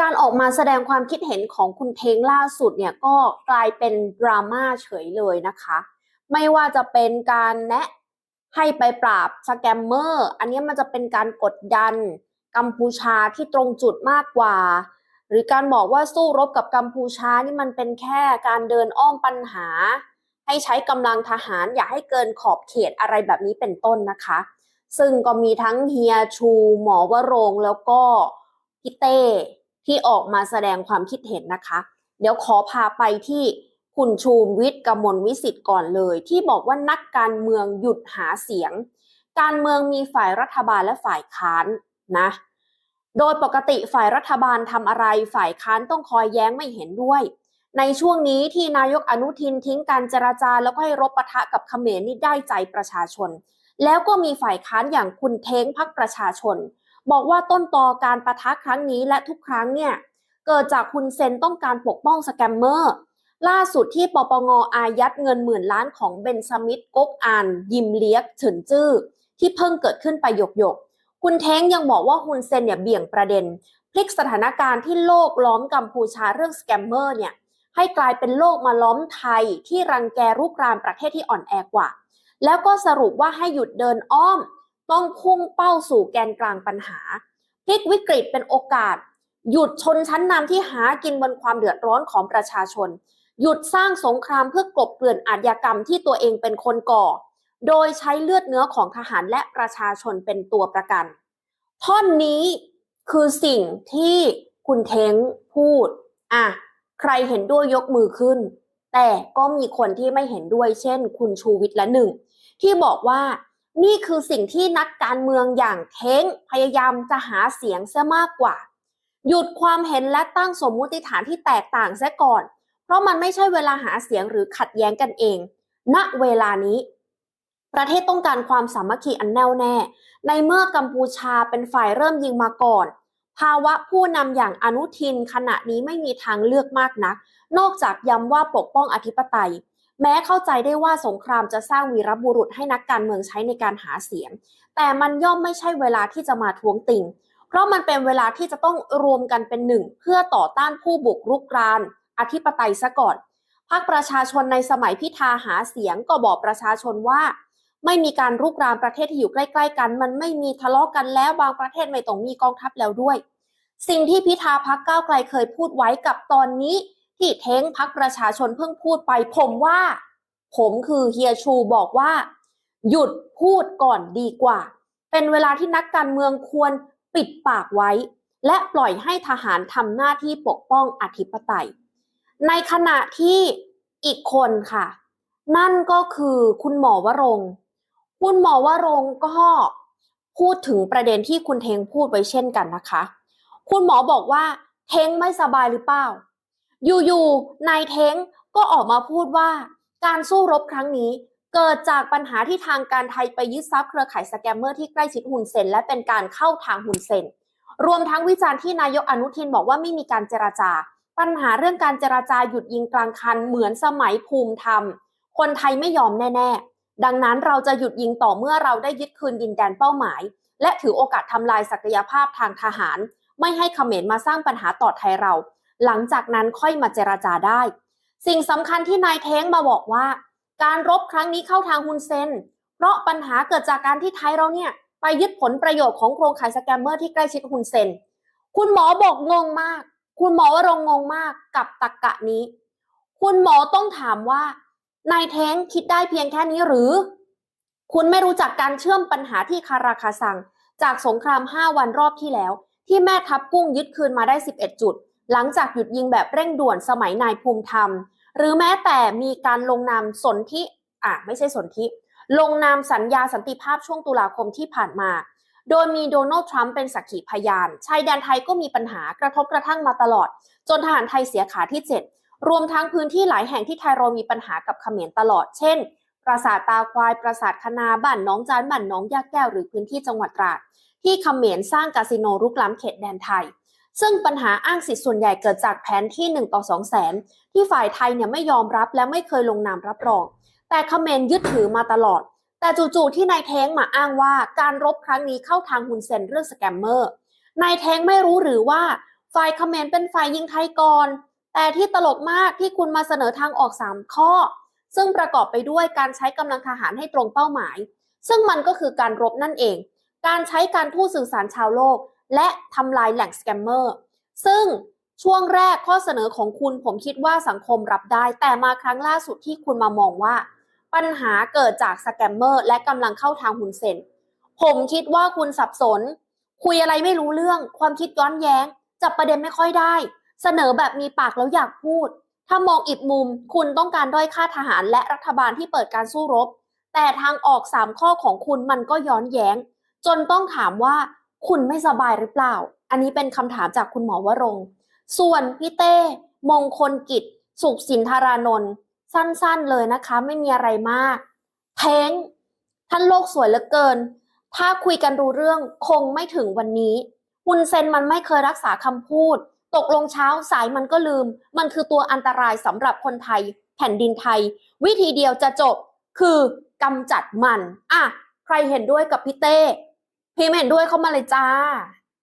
การออกมาแสดงความคิดเห็นของคุณเทงล่าสุดเนี่ยก็กลายเป็นดราม่าเฉยเลยนะคะ ไม่ว่าจะเป็นการแนะให้ไปปราบสแกมเมอร์ อันนี้มันจะเป็นการกดดันกัมพูชาที่ตรงจุดมากกว่า หรือการบอกว่าสู้รบกับกัมพูชานี่มันเป็นแค่การเดินอ้อมปัญหา ให้ใช้กำลังทหารอย่าให้เกินขอบเขตอะไรแบบนี้เป็นต้นนะคะ ซึ่งก็มีทั้งเฮียชู หมอวรงแล้วก็พี่เต้ ที่ออกมาแสดงความคิดเห็นนะคะ เดี๋ยวขอพาไปที่คุณชูวิทย์กมลวิสิทธิ์ก่อนเลย ที่บอกว่านักการเมืองหยุดหาเสียง การเมืองมีฝ่ายรัฐบาลและฝ่ายค้านนะ โดยปกติฝ่ายรัฐบาลทำอะไร ฝ่ายค้านต้องคอยแย้งไม่เห็นด้วย ในช่วงนี้ที่นายกอนุทินทิ้งการเจราจาแล้วก็ให้รบปะทะกับเขมรนี่ได้ใจประชาชน แล้วก็มีฝ่ายค้านอย่างคุณเท้งพักประชาชน บอกว่าต้นตอการประทะครั้งนี้และทุกครั้งเนี่ยเกิดจากคุณเซนต้องการปกป้องสแกมเมอร์ ล่าสุดที่ปปงอายัดเงินหมื่นล้านของเบนซามิดก๊กอาน ยิมเลียกเฉินจื้อ ที่เพิ่งเกิดขึ้นไปหยกหยกคุณเท้งยังบอกว่าฮุนเซนเนี่ยเบี่ยงประเด็น พลิกสถานการณ์ที่โลกล้อมกัมพูชาเรื่องสแกมเมอร์เนี่ยให้กลายเป็นโลกมาล้อมไทยที่รังแกรุกรานประเทศที่อ่อนแอกว่า แล้วก็สรุปว่าให้หยุดเดินอ้อม ต้องพุ่งเป้าสู่แกนกลางปัญหาพลิกวิกฤตเป็นโอกาส หยุดชนชั้นนำที่หากินบนความเดือดร้อนของประชาชน หยุดสร้างสงครามเพื่อกลบเกลื่อนอาชญากรรมที่ตัวเองเป็นคนก่อ โดยใช้เลือดเนื้อของทหารและประชาชนเป็นตัวประกัน ท่อนนี้คือสิ่งที่คุณเท้งพูด อะ ใครเห็นด้วยยกมือขึ้น แต่ก็มีคนที่ไม่เห็นด้วยเช่น คุณชูวิทย์และหนึ่ง ที่บอกว่า นี่คือสิ่งที่นักการเมืองอย่างเท้งพยายามจะหาเสียงซะมากกว่า หยุดความเห็นและตั้งสมมุติฐานที่แตกต่างซะก่อน เพราะมันไม่ใช่เวลาหาเสียงหรือขัดแย้งกันเอง ณเวลานี้ ประเทศต้องการความสามัคคีอันแน่วแน่ ในเมื่อกัมพูชาเป็นฝ่ายเริ่มยิงมาก่อน ภาวะผู้นำอย่างอนุทินขณะนี้ไม่มีทางเลือกมากนัก นอกจากย้ำว่าปกป้องอธิปไตย แม้เข้าใจได้ว่าสงครามจะสร้างวีรบุรุษให้นักการเมืองใช้ในการหาเสียง แต่มันย่อมไม่ใช่เวลาที่จะมาทวงติงเพราะมันเป็นเวลาที่จะต้องรวมกันเป็นหนึ่ง เพื่อต่อต้านผู้บุกรุกราน อธิปไตยซะก่อนพรรคประชาชนในสมัยพิธาหาเสียงก็บอกประชาชนว่า ไม่มีการรุกรานประเทศที่อยู่ใกล้ ๆ กัน มันไม่มีทะเลาะกันแล้วบางประเทศไม่ต้องมีกองทัพแล้วด้วย สิ่งที่พิธาพักก้าวไกลเคยพูดไว้กับตอนนี้ ที่เท้งพักประชาชนเพิ่งพูดไป ผมว่า ผมคือเฮียชูบอกว่า หยุดพูดก่อนดีกว่า เป็นเวลาที่นักการเมืองควรปิดปากไว้ และปล่อยให้ทหารทำหน้าที่ปกป้องอธิปไตย ในขณะที่อีกคนค่ะ นั่นก็คือคุณหมอวรงคุณหมอวรงก็พูดถึงประเด็นที่คุณเทงพูดไว้เช่นกันนะคะ คุณหมอบอกว่าเทงไม่สบายหรือเปล่า อยู่ๆนายเท้งก็ออกมาพูดว่าการสู้รบครั้งนี้เกิดจากปัญหาที่ทางการไทยไปยึดทรัพย์เครือข่ายสแกมเมอร์ที่ใกล้ชิดหุ่นเซนและเป็นการเข้าทางหุ่นเซนรวมทั้งวิจารณ์ที่นายกอนุทินบอกว่าไม่มีการเจราจา ปัญหาเรื่องการเจราจาหยุดยิงกลางคันเหมือนสมัยภูมิธรรม คนไทยไม่ยอมแน่ ๆ ดังนั้นเราจะหยุดยิงต่อเมื่อเราได้ยึดคืนดินแดนเป้าหมาย และถือโอกาสทำลายศักยภาพทางทหาร ไม่ให้เขมรมาสร้างปัญหาต่อไทยเรา หลังจากนั้นค่อยมาเจราจาได้ สิ่งสำคัญที่นายเท้งมาบอกว่า การรบครั้งนี้เข้าทางฮุนเซนเพราะปัญหาเกิดจากการที่ไทยเราเนี่ยไปยึดผลประโยชน์ของโครงข่ายสแกมเมอร์ที่ใกล้ชิดฮุนเซน คุณหมอบอกงงมาก คุณหมอวรงงงมากกับตรกกะนี้ คุณหมอต้องถามว่านายเท้งคิดได้เพียงแค่นี้หรือ คุณไม่รู้จักการเชื่อมปัญหาที่คาราคาซัง จากสงคราม 5 วันรอบที่แล้ว ที่แม่ทัพกุ้งยึดคืนมาได้ 11 จุด หลังจากหยุดยิงแบบเร่งด่วนสมัยนายภูมิธรรม หรือแม้แต่มีการลงนามสนธิอะไม่ใช่สนธิลงนามสัญญาสันติภาพช่วงตุลาคมที่ผ่านมา โดยมีโดนัลด์ทรัมป์เป็นสักขีพยาน ชายแดนไทยก็มีปัญหากระทบกระทั่งมาตลอด จนทหารไทยเสียขาที่ 7 รวมทั้งพื้นที่หลายแห่งที่ไทยเรามีปัญหากับเขมรตลอด เช่น ปราสาทตาควาย ปราสาทคณาบ้านน้องจานบ้านน้องยาแก้วหรือพื้นที่จังหวัดตราด ที่เขมรสร้างคาสิโนรุกล้ำเขตแดนไทย ซึ่งปัญหาอ้างสิทธิ์ส่วนใหญ่เกิดจากแผนที่ 1 ต่อ 2 แสน ที่ฝ่ายไทยเนี่ยไม่ยอมรับและไม่เคยลงนามรับรอง แต่เขมรยึดถือมาตลอด แต่จู่ๆที่นายเท้งมาอ้างว่าการรบครั้งนี้เข้าทางฮุนเซนเรื่องสแกมเมอร์ นายแท้งไม่รู้หรือว่าฝ่ายเขมรเป็นฝ่ายยิงไทยก่อน แต่ที่ตลกมากที่คุณมาเสนอทางออก 3 ข้อ ซึ่งประกอบไปด้วยการใช้กำลังทหารให้ตรงเป้าหมาย ซึ่งมันก็คือการรบนั่นเอง การใช้การทูตสื่อสารชาวโลก และทำลายแหล่งสแกมเมอร์ซึ่งช่วงแรกข้อเสนอของคุณผมคิดว่าสังคมรับได้ แต่มาครั้งล่าสุดที่คุณมามองว่า ปัญหาเกิดจากสแกมเมอร์และกำลังเข้าทางหุนเซนผมคิดว่าคุณสับสน คุยอะไรไม่รู้เรื่อง ความคิดย้อนแย้ง จับประเด็นไม่ค่อยได้ เสนอแบบมีปากแล้วอยากพูด ถ้ามองอีกมุม คุณต้องการด้อยค่าทหารและรัฐบาลที่เปิดการสู้รบ แต่ทางออกสามข้อของคุณมันก็ย้อนแย้ง จนต้องถามว่า คุณไม่สบายหรือเปล่า อันนี้เป็นคำถามจากคุณหมอวรง ส่วนพี่เต้ มงคลกิจ สุขสินธารานนท์สั้นๆเลยนะคะ ไม่มีอะไรมาก เท้ง ท่านโลกสวยเหลือเกิน ถ้าคุยกันรู้เรื่องคงไม่ถึงวันนี้ฮุนเซนมันไม่เคยรักษาคำพูด ตกลงเช้าสายมันก็ลืม มันคือตัวอันตรายสำหรับคนไทย แผ่นดินไทย วิธีเดียวจะจบคือกำจัดมัน อะ ใครเห็นด้วยกับพี่เต้ พิมพ์เห็นด้วยเข้ามาเลยจ้า